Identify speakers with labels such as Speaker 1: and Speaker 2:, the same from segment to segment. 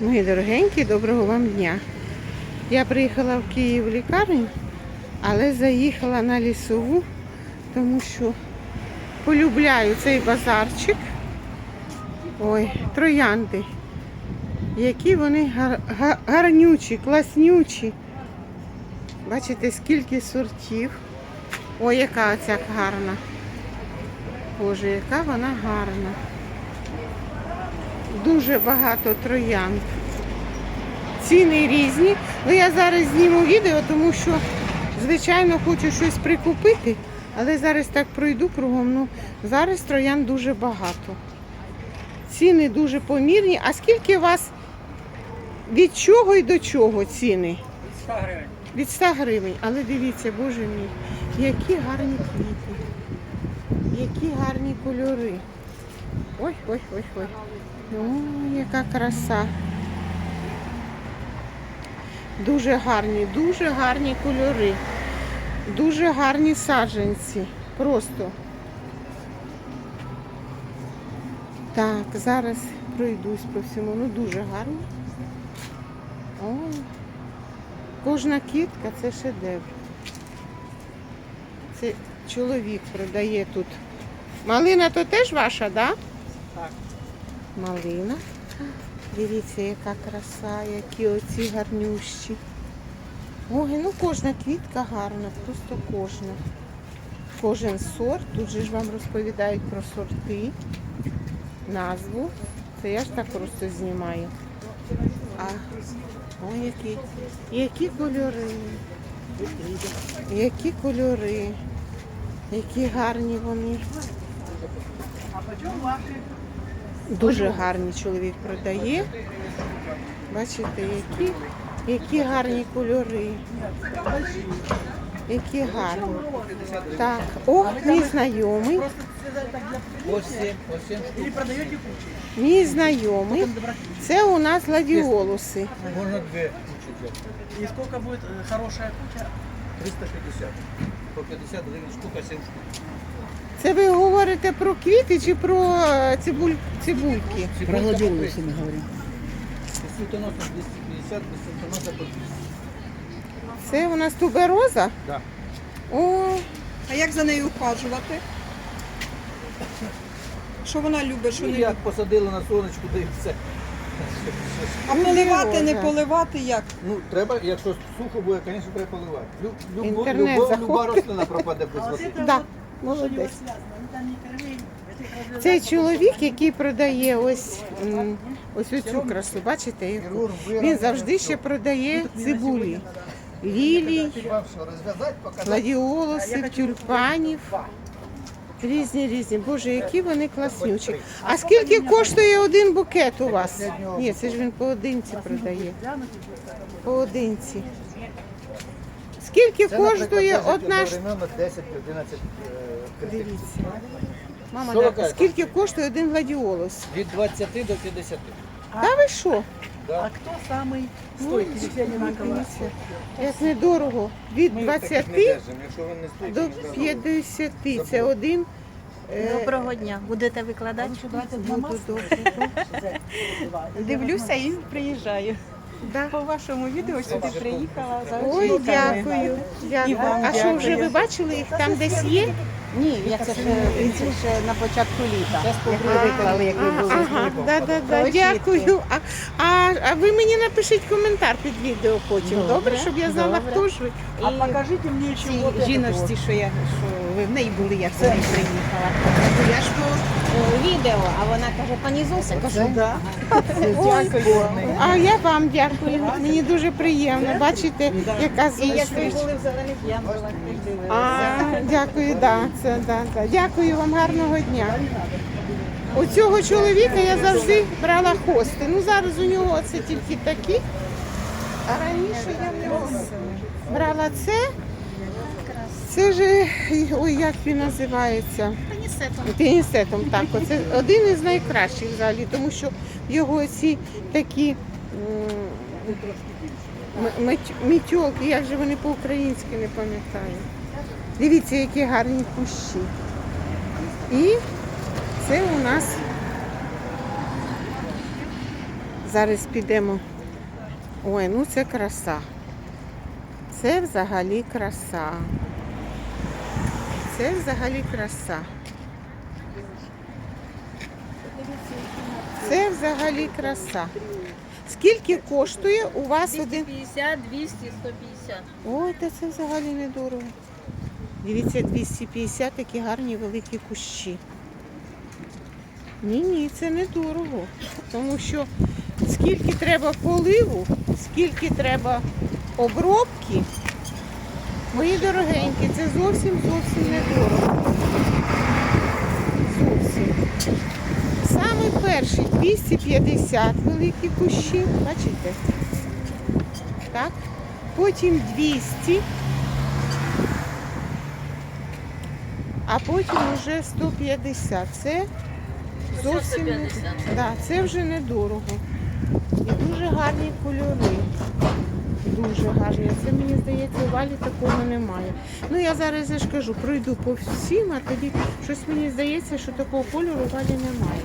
Speaker 1: Мої дорогенькі, доброго вам дня. Я приїхала в Київ в лікарню, але заїхала на лісову, тому що полюбляю цей базарчик. Ой, троянди. Які вони гар- га- гарнючі, класнючі. Бачите, скільки сортів. Ой, яка ця гарна. Боже, яка вона гарна. Дуже багато троянд. Ціни різні. Ну я зараз зніму відео, тому що, звичайно, хочу щось прикупити, але зараз так пройду кругом. Ну, зараз троянд дуже багато. Ціни дуже помірні. А скільки у вас від чого і до чого ціни?
Speaker 2: 100 гривень.
Speaker 1: Від 100 гривень. Але дивіться, боже мій, які гарні квіти, які гарні кольори. Ой, ой, ой, ой. Ой, яка краса. Дуже гарні, дуже гарні кольори. Дуже гарні саджанці. Просто. Так, зараз пройдусь по всьому. Ну дуже гарно. Ой. Кожна кітка це шедевр. Це чоловік продає тут. Малина то теж ваша, да?
Speaker 2: Так.
Speaker 1: Малина. Дивіться, яка краса, які оці гарнющі. Ой, ну кожна квітка гарна, просто кожна. Кожен сорт. Тут же ж вам розповідають про сорти, назву. Це я ж так просто знімаю. А ой, які, які кольори. Які кольори. Які гарні вони. Дуже гарні чоловік продає. Бачите, які, які гарні кольори. Які гарні. Так, о, мій знайомий.
Speaker 2: Ось 7, ось 7 штук.
Speaker 1: Мій знайомий. Це у нас гладіолуси.
Speaker 2: Можна дві кучі.
Speaker 3: И сколько будет э, хорошая куча?
Speaker 2: 350. По 50 гривень штука, 7 штук.
Speaker 1: Це ви говорите про квіти чи про е, цибуль, цибульки?
Speaker 2: Про
Speaker 3: гладиолусы мы говорим.
Speaker 2: Світоноса 250, без світоноса по 200.
Speaker 1: Це у нас тубероза?
Speaker 2: Да.
Speaker 1: О,
Speaker 4: А як за нею ухажувати? Що вона любить, що
Speaker 2: Ну,
Speaker 4: не
Speaker 2: як
Speaker 4: любить?
Speaker 2: посадили на сонечку, і все.
Speaker 4: А поливати, не
Speaker 1: Боже.
Speaker 4: поливати як?
Speaker 2: Ну, треба, якщо сухо буде, звісно, треба поливати. Лю, любо,
Speaker 1: Інтернет
Speaker 2: любов,
Speaker 1: заходить.
Speaker 2: люба рослина пропаде без води.
Speaker 1: да, молодець. Цей чоловік, який продає ось, ось оцю красу, бачите, яку? він завжди ще продає цибулі, лілій, гладіолусів, тюльпанів. Різні різні. Боже, які вони класнючі. А скільки коштує один букет у вас? Ні, це ж він поодинці продає. Поодинці. Скільки коштує одна ж
Speaker 2: 10-11
Speaker 1: Дивіться. Мама,
Speaker 2: ви
Speaker 1: скільки коштує один гладіолус?
Speaker 2: Від 20 до 50.
Speaker 1: Та ви що?
Speaker 3: А кто самый стойкий? Все одинаково.
Speaker 1: Як недорого. Від 20
Speaker 2: Якщо ви не стоїте,
Speaker 1: до 50. Це один. е,
Speaker 5: Доброго дня. Будете викладати?
Speaker 1: Буду добре.
Speaker 5: Дивлюся і приїжджаю.
Speaker 1: Да.
Speaker 5: По вашому відео сюди приїхала
Speaker 1: Ой, дякую. дякую.
Speaker 5: вам
Speaker 1: А що вже ви бачили їх там десь є?
Speaker 5: Ні, я це ж це ж на початку літа. Виклали, як ви були.
Speaker 1: Ага, да, да, да, дякую. А, а, а ви мені напишіть коментар під відео потім, добре, щоб я знала,
Speaker 5: добре.
Speaker 1: хто ж ви.
Speaker 3: А І покажіть мені, чому
Speaker 5: Цій жіночці, що я що ви в неї були, я сюди приїхала. Я ж по відео, а вона каже, пані Зося, кажу, да.
Speaker 3: Дякую.
Speaker 1: А я вам дякую. Мені дуже приємно. Бачите, яка
Speaker 5: І як ви
Speaker 1: зустріч.
Speaker 5: були в зелених янголах,
Speaker 1: А, дякую, да, це, да, да. Дякую вам гарного дня. У цього чоловіка я завжди брала хости. Ну зараз у нього це тільки такі. А раніше я в нього брала це. Це ж ой, як він називається? Пінісетом, так. Оце один із найкращих взагалі, тому що його ці такі мітьолки, як же вони по-українськи не пам'ятаю. Дивіться, які гарні кущі. І це у нас Зараз підемо. Ой, ну це краса. Це взагалі краса. Це взагалі краса. Це взагалі краса. Скільки коштує у вас один?
Speaker 6: 250, 200, 150.
Speaker 1: Ой, та це взагалі недорого. Дивіться, 250 такі гарні великі кущі. Ні, ні, це не дорого. Тому що скільки треба поливу, скільки треба обробки, мої дорогенькі, це зовсім зовсім не дорого. Зовсім. Саме перший 250 великі кущі, бачите? Так? Потім 200, а потім вже 150. Це зовсім не, да, це вже недорого. І дуже гарні кольори. Дуже гарні. Це мені здається, у валі такого немає. Ну я зараз я ж кажу, пройду по всім, а тоді щось мені здається, що такого кольору у валі немає.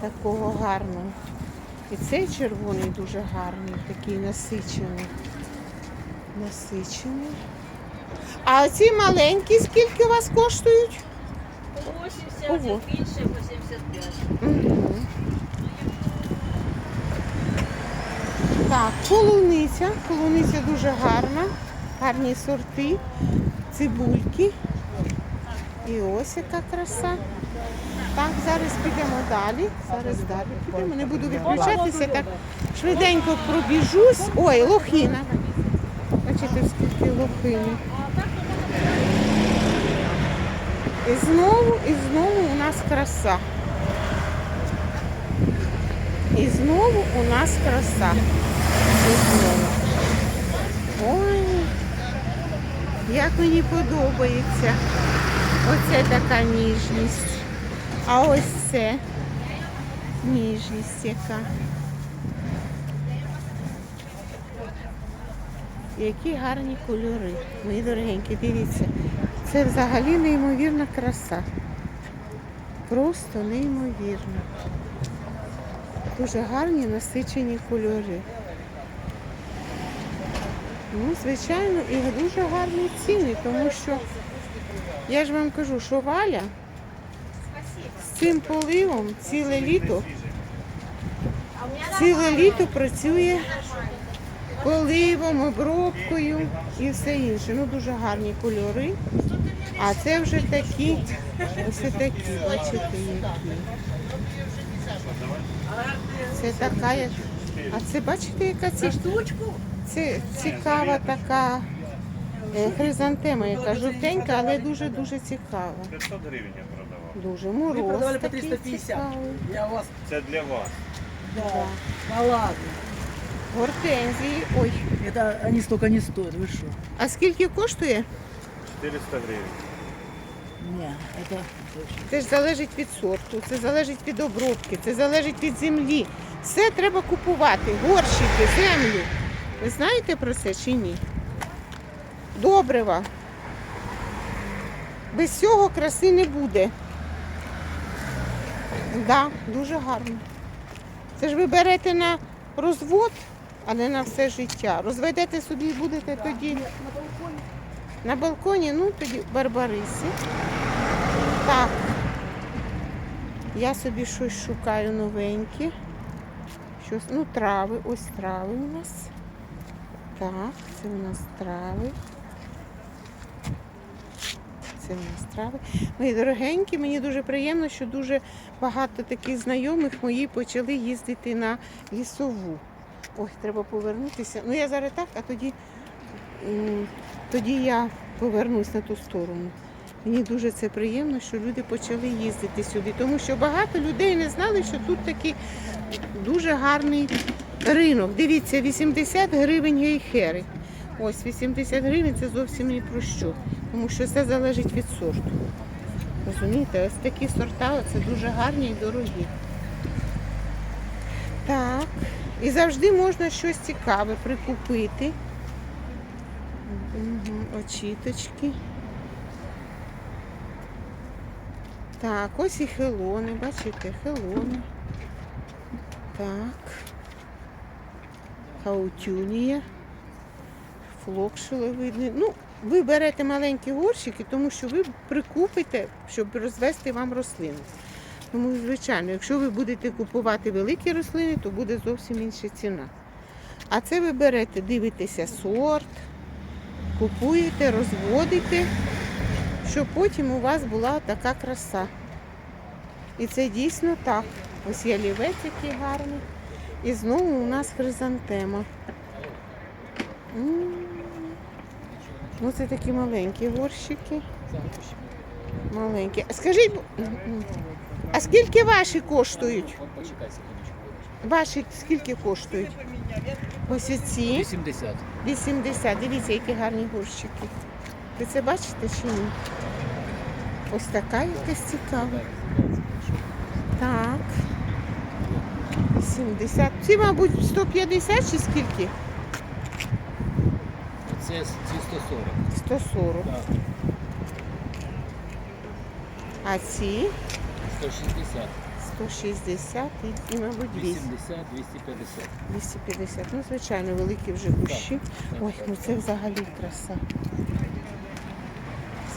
Speaker 1: Такого гарного. І цей червоний дуже гарний, такий насичений. Насичений. А ці маленькі скільки у вас коштують?
Speaker 6: 80,
Speaker 1: Ого.
Speaker 6: більше, 85.
Speaker 1: Так, полуниця. Полуниця дуже гарна. Гарні сорти, цибульки. І ось яка краса. Так, зараз підемо далі. Зараз далі підемо. Не буду виключатися. Так швиденько пробіжусь. Ой, лохина. Бачите, скільки лохини. І знову, і знову у нас краса. І знову у нас краса. Ой, як мені подобається. Оце така ніжність. А ось це ніжність яка. Які гарні кольори. Мої дорогенькі, дивіться. Це взагалі неймовірна краса. Просто неймовірно. Дуже гарні насичені кольори. Ну, звичайно, і дуже гарні ціни, тому що я ж вам кажу, що Валя з цим поливом ціле літо, ціле літо працює поливом, обробкою і все інше. Ну, дуже гарні кольори. А це вже такі, ось такі, бачите, які. Це така, як- а це бачите, яка ці штучку? Це цікава така е, хризантема, яка жовтенька, але дуже-дуже цікава.
Speaker 7: 500 гривень я продавав.
Speaker 1: Дуже
Speaker 3: Вы
Speaker 1: мороз
Speaker 3: продавали по
Speaker 1: такий
Speaker 3: 350.
Speaker 1: цікавий.
Speaker 3: Я у вас...
Speaker 7: Це для вас.
Speaker 3: Да. Да ладно.
Speaker 1: Гортензії. Ой,
Speaker 3: Это они столько не стоят, вы что?
Speaker 1: а скільки коштує?
Speaker 7: 400 гривень.
Speaker 3: Не, это...
Speaker 1: Це ж залежить від сорту, це залежить від обробки, це залежить від землі. Все треба купувати, горщики, землю. Ви знаєте про це чи ні? Добрива. Без цього краси не буде. Да, дуже гарно. Це ж ви берете на розвод, а не на все життя. Розведете собі будете тоді. На балконі, ну тоді барбариси. Так. Я собі щось шукаю новеньке. Щось, ну, трави, ось трави у нас. Так, це у нас трави. Це у нас трави. Мої дорогенькі, мені дуже приємно, що дуже багато таких знайомих мої почали їздити на лісову. Ой, треба повернутися. Ну я зараз так, а тоді, тоді я повернусь на ту сторону. Мені дуже це приємно, що люди почали їздити сюди, тому що багато людей не знали, що тут такий дуже гарний ринок. Дивіться, 80 гривень гейхери. Ось 80 гривень це зовсім ні про що, тому що все залежить від сорту. Розумієте, ось такі сорта це дуже гарні і дорогі. Так, і завжди можна щось цікаве прикупити. Очіточки. Так, ось і хелони, бачите, хелони. Так. Хаутюнія. Флокшили видно. Ну, ви берете маленькі горщики, тому що ви прикупите, щоб розвести вам рослину. Тому, звичайно, якщо ви будете купувати великі рослини, то буде зовсім інша ціна. А це ви берете, дивитеся сорт, купуєте, розводите, щоб потім у вас була така краса. І це дійсно так. Ось ялівець який гарний. І знову у нас хризантема. Ну, це такі маленькі горщики. Маленькі. А Скажіть, а скільки ваші коштують? Ваші скільки коштують? Ось ці
Speaker 2: 80.
Speaker 1: 80. Дивіться, які гарні горщики. Ви це бачите чи ні? Ось така якась цікава. Так. 70. Ці, мабуть, 150 чи скільки?
Speaker 2: Це ці 140.
Speaker 1: 140.
Speaker 2: Так.
Speaker 1: А ці
Speaker 2: 160,
Speaker 1: 160 і, і мабуть, 200.
Speaker 2: 80, 250.
Speaker 1: 250. Ну, звичайно, великі вже кущі. Ой, ну це взагалі краса.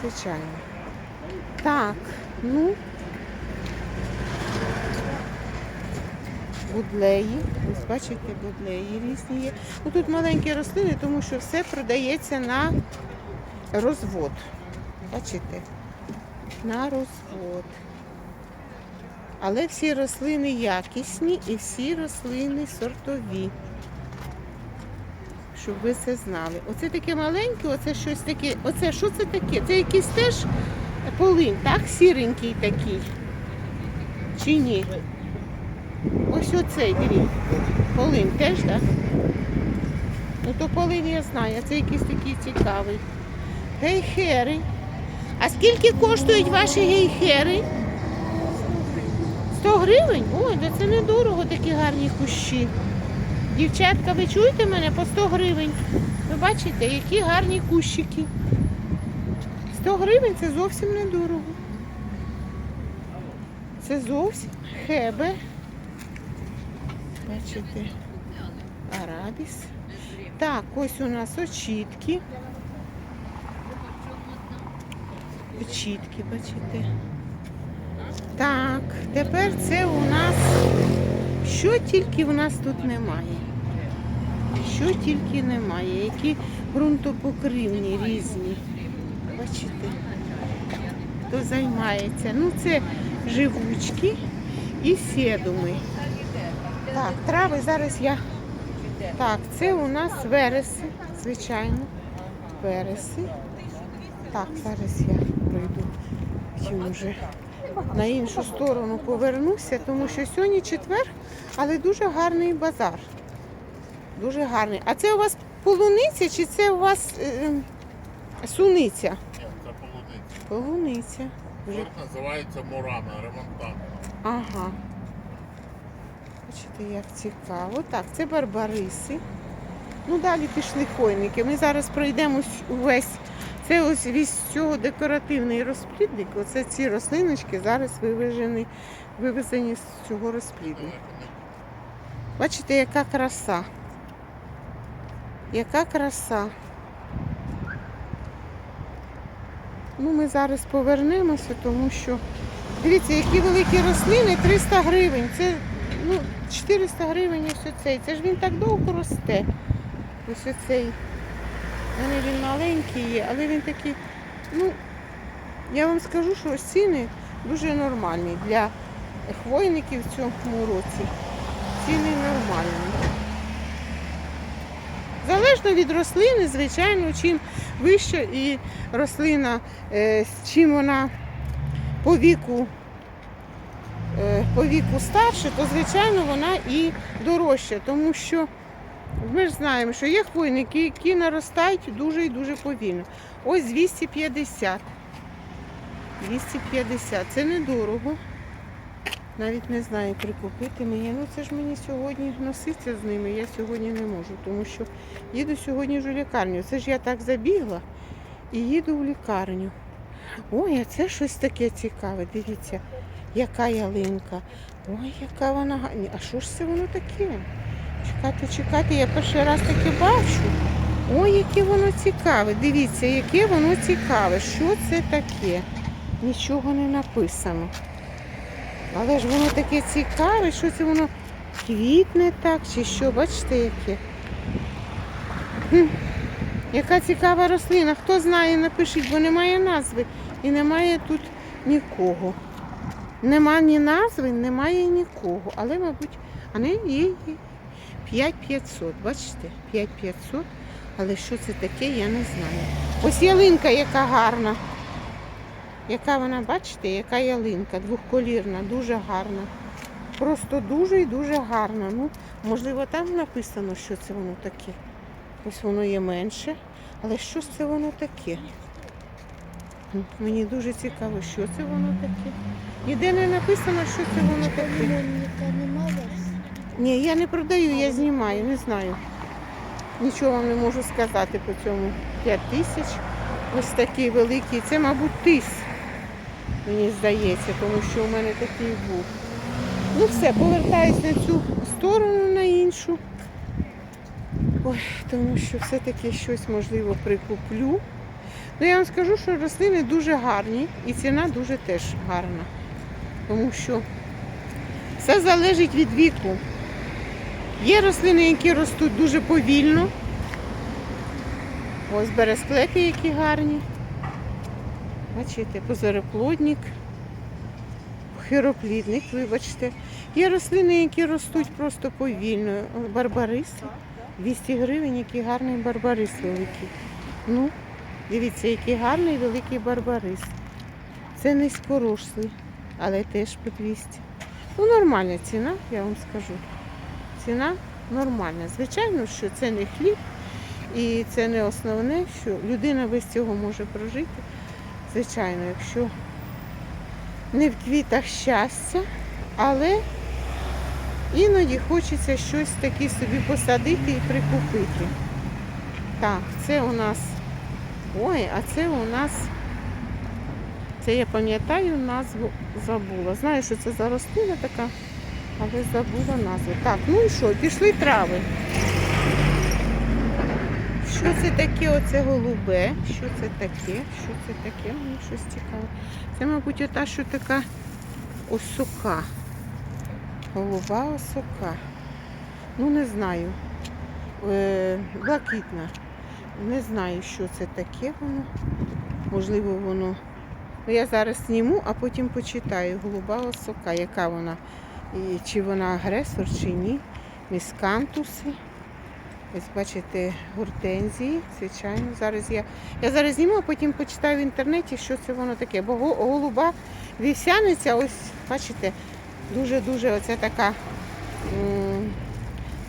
Speaker 1: Звичайно. Так, ну. Будлеї. Ось бачите, будлеї різні є. Ну, тут маленькі рослини, тому що все продається на розвод. Бачите? На розвод. Але всі рослини якісні і всі рослини сортові. Щоб ви це знали. Оце таке маленьке, оце щось таке. Оце що це таке? Це якийсь теж полин, так? Сіренький такий. Чи ні? Ось оцей, дивіться. Полин теж, так? Ну то полин я знаю, а це якийсь такий цікавий. Гейхери. А скільки коштують ваші гейхери? 100 гривень? Ой, да це недорого такі гарні кущі. Дівчатка, ви чуєте мене по 100 гривень? Ви бачите, які гарні кущики. 100 гривень це зовсім недорого. Це зовсім хебе. Бачите, арабіс. Так, ось у нас очітки. Очітки, бачите. Так, тепер це у нас, що тільки у нас тут немає. Що тільки немає, які ґрунтопокривні різні. Бачите, хто займається. Ну, це живучки і седуми. Так, трави зараз я. Так, це у нас вереси, звичайно. Вереси. Так, зараз я пройду. Чим вже на іншу сторону повернуся, тому що сьогодні четвер, але дуже гарний базар. Дуже гарний. А це у вас полуниця чи це у вас е, суниця?
Speaker 8: Це полуниця.
Speaker 1: Полуниця. Вже-
Speaker 8: називається Мурана, ремонтант.
Speaker 1: Ага. Бачите, як цікаво. Так, це барбариси. Ну, далі пішли хойники. Ми зараз пройдемо сь- увесь. Це ось весь цього декоративний розплідник. Оце ці рослиночки зараз вивезені, вивезені з цього розплідника. Бачите, яка краса. Яка краса. Ну, ми зараз повернемося, тому що дивіться, які великі рослини, 300 гривень. Це ну, 400 гривень ось оцей. Це ж він так довго росте. Ось оцей. Мене він маленький є, але він такий, ну, я вам скажу, що ціни дуже нормальні для хвойників в цьому році. Ціни нормальні. Залежно від рослини, звичайно, чим вища і рослина, е, чим вона по віку, по віку старше, то звичайно вона і дорожча, тому що ми ж знаємо, що є хвойники, які наростають дуже і дуже повільно. Ось 250. 250. Це недорого. Навіть не знаю, прикупити мені. Ну це ж мені сьогодні носиться з ними. Я сьогодні не можу, тому що їду сьогодні ж у лікарню. Це ж я так забігла і їду в лікарню. Ой, а це щось таке цікаве. Дивіться, яка ялинка. Ой, яка вона гарна. А що ж це воно таке? Чекайте, чекайте, я перший раз таке бачу. Ой, яке воно цікаве. Дивіться, яке воно цікаве. Що це таке? Нічого не написано. Але ж воно таке цікаве, що це воно квітне так, чи що, бачите, яке? Хм. Яка цікава рослина. Хто знає, напишіть, бо немає назви і немає тут нікого. Нема ні назви, немає нікого. Але, мабуть, не є, є. 5500, бачите? 5500. Але що це таке, я не знаю. Ось ялинка, яка гарна. Яка вона, бачите, яка ялинка, двохколірна, дуже гарна. Просто дуже і дуже гарна. Ну, можливо, там написано, що це воно таке. Ось воно є менше. Але що це воно таке? Мені дуже цікаво, що це воно таке. Ніде не написано, що це воно таке. Ні, я не продаю, я знімаю, не знаю. Нічого вам не можу сказати по цьому 5 тисяч. Ось такий великий. Це, мабуть, тис, мені здається, тому що у мене такий був. Ну все, повертаюсь на цю сторону, на іншу. Ой, тому що все-таки щось можливо прикуплю. Ну я вам скажу, що рослини дуже гарні і ціна дуже теж гарна. Тому що все залежить від віку. Є рослини, які ростуть дуже повільно. Ось бересклети, які гарні. Бачите, позереплодник, хироплідник, вибачте. Є рослини, які ростуть просто повільно. Барбариси. 200 гривень, який гарний барбарис великий. Ну, дивіться, який гарний великий барбарис. Це низькорослий, але теж по 200. Ну, нормальна ціна, я вам скажу. Ціна нормальна. Звичайно, що це не хліб і це не основне, що людина без цього може прожити. Звичайно, якщо не в квітах щастя, але іноді хочеться щось таке собі посадити і прикупити. Так, це у нас. Ой, а це у нас. Це я пам'ятаю, назву забула. Знаю, що це за рослина така, але забула назву. Так, ну і що, пішли трави. Що це таке оце голубе? Що це таке? Що це таке? Мені щось цікаве. Це, мабуть, ота, що така осока. Голуба осока. Ну, не знаю. Е, блакитна. Не знаю, що це таке воно. Можливо, воно. Ну, я зараз зніму, а потім почитаю. Голуба осока, яка вона. І чи вона агресор, чи ні. Міскантуси. Ось бачите, гортензії, звичайно. Зараз я, я зараз зніму, а потім почитаю в інтернеті, що це воно таке. Бо голуба вівсяниця, ось бачите, дуже-дуже оця така,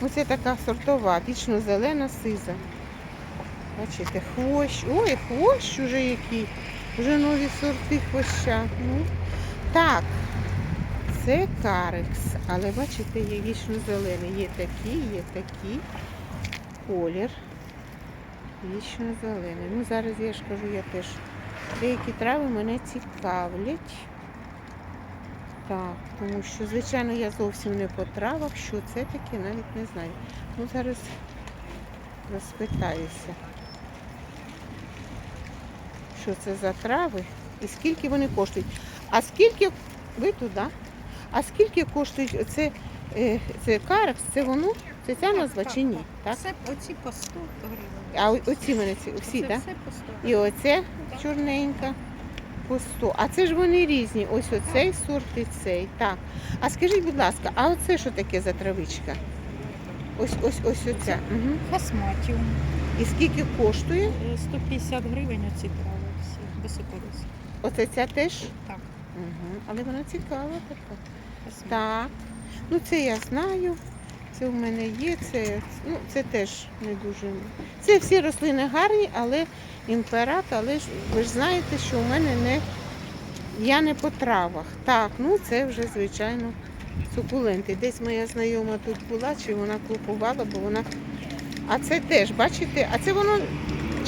Speaker 1: оце така сортова, вічно-зелена сиза. Бачите, хвощ. Ой, хвощ уже який. Вже нові сорти хвоща. Ну, так, це карекс. Але бачите, є вічно-зелений. Є такі, є такі. Колір. Вічно-зелений. Ну, зараз я ж кажу, я теж. Деякі трави мене цікавлять. Так, тому що, звичайно, я зовсім не по травах. Що це таке, навіть не знаю. Ну, зараз розпитаюся. Що це за трави і скільки вони коштують. А скільки ви туди? А скільки коштують оце, е, це каракс, це воно? Це ця назва чи ні? Так?
Speaker 5: Це оці по 100 гривень.
Speaker 1: А оці мене ці, всі,
Speaker 5: Це
Speaker 1: так?
Speaker 5: все по 100
Speaker 1: І оце чорненька по 100. А це ж вони різні. Ось оцей сорт і цей. Так. А скажіть, будь ласка, а оце що таке за травичка? Ось ось ось оця. Угу.
Speaker 9: Хасматіум.
Speaker 1: І скільки коштує?
Speaker 9: Е, 150 гривень оці трави всі.
Speaker 1: Оце ця теж?
Speaker 9: Так.
Speaker 1: Угу. Але вона цікава така. Так. Ну це я знаю. Це в мене є, це, ну, це теж не дуже. Це всі рослини гарні, але імперат, але ж ви ж знаєте, що у мене не. Я не по травах. Так, ну це вже, звичайно, сукуленти. Десь моя знайома тут була, чи вона купувала, бо вона. А це теж, бачите, а це воно.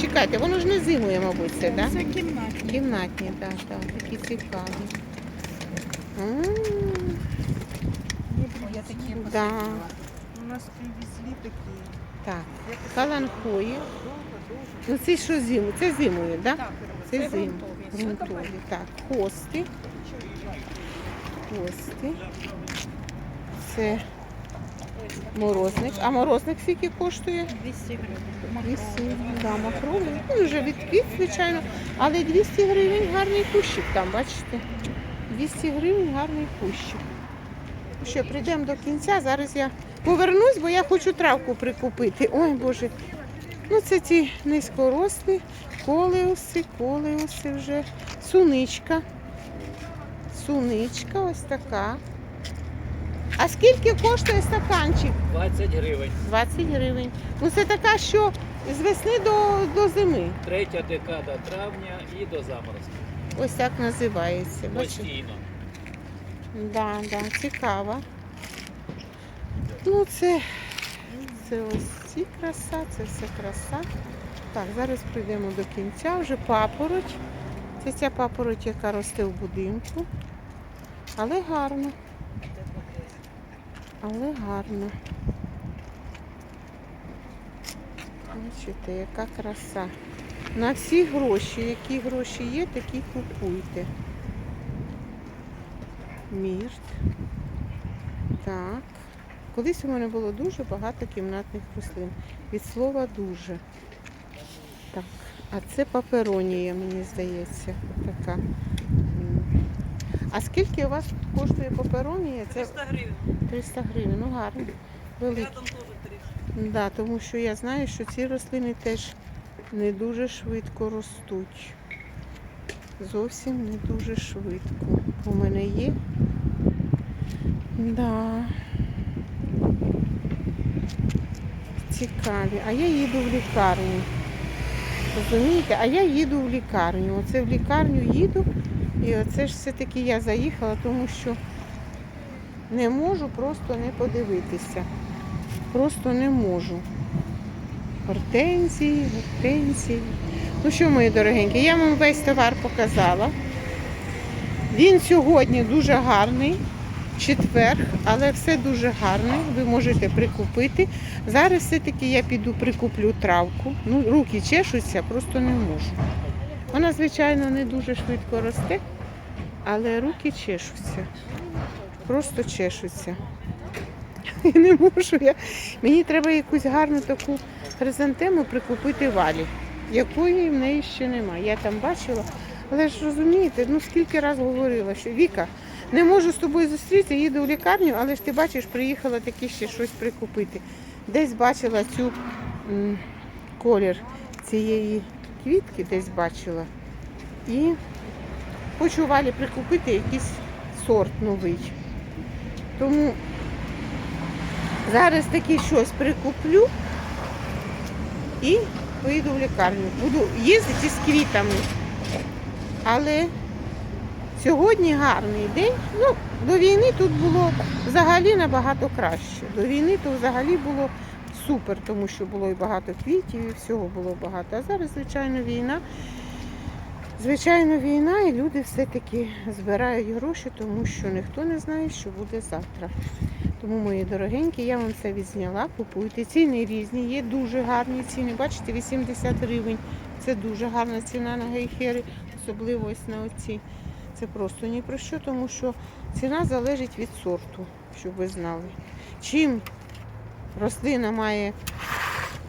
Speaker 1: Чекайте, воно ж не зимує, мабуть, це, так?
Speaker 9: Це кімнатні.
Speaker 1: Кімнатні, так, так, такі цікаві. М,
Speaker 5: Я такі
Speaker 1: Да.
Speaker 4: У нас привезли такі.
Speaker 1: Так, каланхої. Ну це що зиму? Це зимою, так? Да? Це зим. Грунтові. Так, хости. Хости. Це морозник. А морозник скільки коштує?
Speaker 9: 200 гривень.
Speaker 1: 200, да, махровий. Ну, вже відквіт, звичайно, але 200 гривень гарний кущик там, бачите? 200 гривень гарний кущик. Що, прийдемо до кінця, зараз я повернусь, бо я хочу травку прикупити. Ой, Боже. Ну, це ті низькорослі, колеуси, колеуси вже. Суничка. Суничка ось така. А скільки коштує стаканчик?
Speaker 2: 20 гривень.
Speaker 1: 20 гривень. Ну це така, що з весни до, до зими.
Speaker 2: Третя декада травня і до заморозку.
Speaker 1: Ось так називається. Бачите?
Speaker 2: Постійно.
Speaker 1: Да, да, цікаво. Ну це, це ось ці краса, це все краса. Так, зараз прийдемо до кінця. Вже папороть. Це ця папороть, яка росте в будинку. Але гарно. Але гарно. Бачите, яка краса. На всі гроші, які гроші є, такі купуйте. Мірт. Так. Колись у мене було дуже багато кімнатних рослин. Від слова дуже. Так. А це паперонія, мені здається. Така. А скільки у вас коштує паперонія? Це
Speaker 3: 300 гривен.
Speaker 1: 300 гривень. Ну гарно. Великі.
Speaker 3: Рядом тоже 300.
Speaker 1: Да, тому що я знаю, що ці рослини теж не дуже швидко ростуть. Зовсім не дуже швидко. У мене є. Да. Цікаві. А я їду в лікарню. Розумієте? А я їду в лікарню. Оце в лікарню їду. І оце ж все-таки я заїхала, тому що не можу просто не подивитися. Просто не можу. Гортензії, гортензії. Ну що, мої дорогенькі, я вам весь товар показала. Він сьогодні дуже гарний, четвер, але все дуже гарне. Ви можете прикупити. Зараз все-таки я піду прикуплю травку. Ну, руки чешуться, просто не можу. Вона, звичайно, не дуже швидко росте, але руки чешуться. Просто чешуться. І не можу я. Мені треба якусь гарну таку хризантему прикупити валі, якої в неї ще немає. Я там бачила. Але ж розумієте, ну скільки разів говорила, що Віка, не можу з тобою зустрітися, їду в лікарню, але ж ти бачиш, приїхала таки ще щось прикупити. Десь бачила цю м, колір цієї квітки, десь бачила. І хочу валі прикупити якийсь сорт новий. Тому Зараз таки щось прикуплю і поїду в лікарню. Буду їздити з квітами. Але сьогодні гарний день. Ну, до війни тут було взагалі набагато краще. До війни то взагалі було супер, тому що було і багато квітів, і всього було багато. А зараз, звичайно, війна. Звичайно, війна, і люди все-таки збирають гроші, тому що ніхто не знає, що буде завтра. Тому, мої дорогенькі, я вам це відзняла. Купуйте. Ціни різні, є дуже гарні ціни. Бачите, 80 гривень. Це дуже гарна ціна на гейхери, особливо ось на оці. Це просто ні про що, тому що ціна залежить від сорту, щоб ви знали. Чим рослина має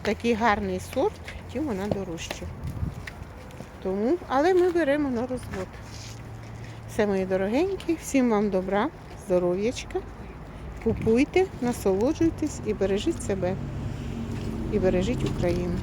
Speaker 1: такий гарний сорт, тим вона дорожча. Тому, але ми беремо на розвод. Все, мої дорогенькі, всім вам добра, здоров'ячка. Купуйте, насолоджуйтесь і бережіть себе. І бережіть Україну.